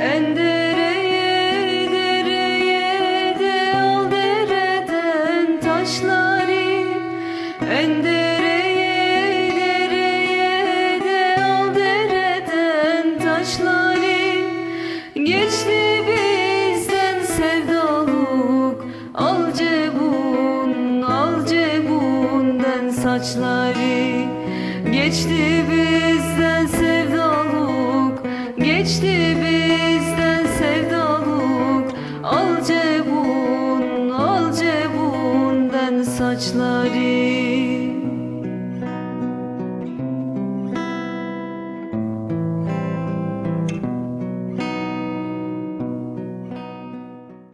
Endereye dereye de al dereden taşları. Endereye dereye de al dereden taşları. Geçti bizden sevdalık Al cebun, al cebundan saçları. Geçti bizden sevdalık Geçti saçları.